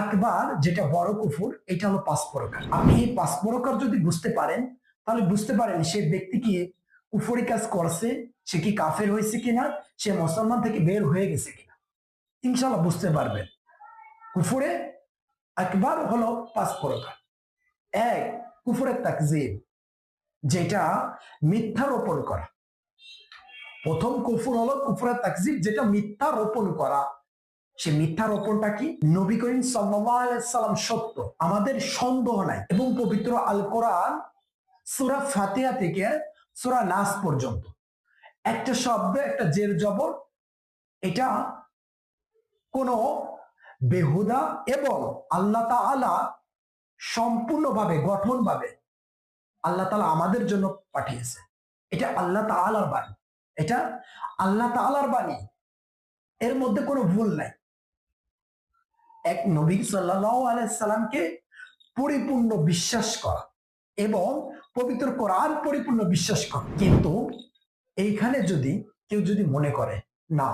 আকবার, যেটা বড় কুফুর, এটা হলো পাঁচ প্রকার। আপনি এই পাঁচ প্রকার যদি বুঝতে পারেন, তাহলে বুঝতে পারেন সে ব্যক্তি কি কুফরি কাজ করছে, সে কি কাফের হয়েছে কিনা, সে মুসলমান থেকে বের হয়ে গেছে কিনা। ইনশাল্লাহ বুঝতে পারবেন। কুফুরে একবার হলো পাঁচ এক কুফুরের তাকজিব যেটা মিথ্যা রোপণ করা। প্রথম কুফুর হলো কুফুরের তাকজিব যেটা মিথ্যা রোপণ করা। সে মিথ্যা রোপণটা কি? নবী করিম সাল্লাম সত্য। আমাদের সন্দেহ নাই এবং পবিত্র আল কোরআন সুরা ফাতিহা থেকে সুরা নাস পর্যন্ত। একটা শব্দ একটা জের জবর, এটা কোনো বেহুদা এবং আল্লাহ তাআলা সম্পূর্ণভাবে, গঠনভাবে আল্লাহ তাআলা আমাদের জন্য পাঠিয়েছে। এটা আল্লাহ তাআলার বাণী। এটা আল্লাহ তাআলার বাণী। এর মধ্যে কোনো ভুল নাই। এক নবী সাল্লাহ আলাইসাল্লামকে পরিপূর্ণ বিশ্বাস করা এবং পবিত্র কোরআন পরিপূর্ণ বিশ্বাস করা। কিন্তু এইখানে যদি কেউ যদি মনে করে, না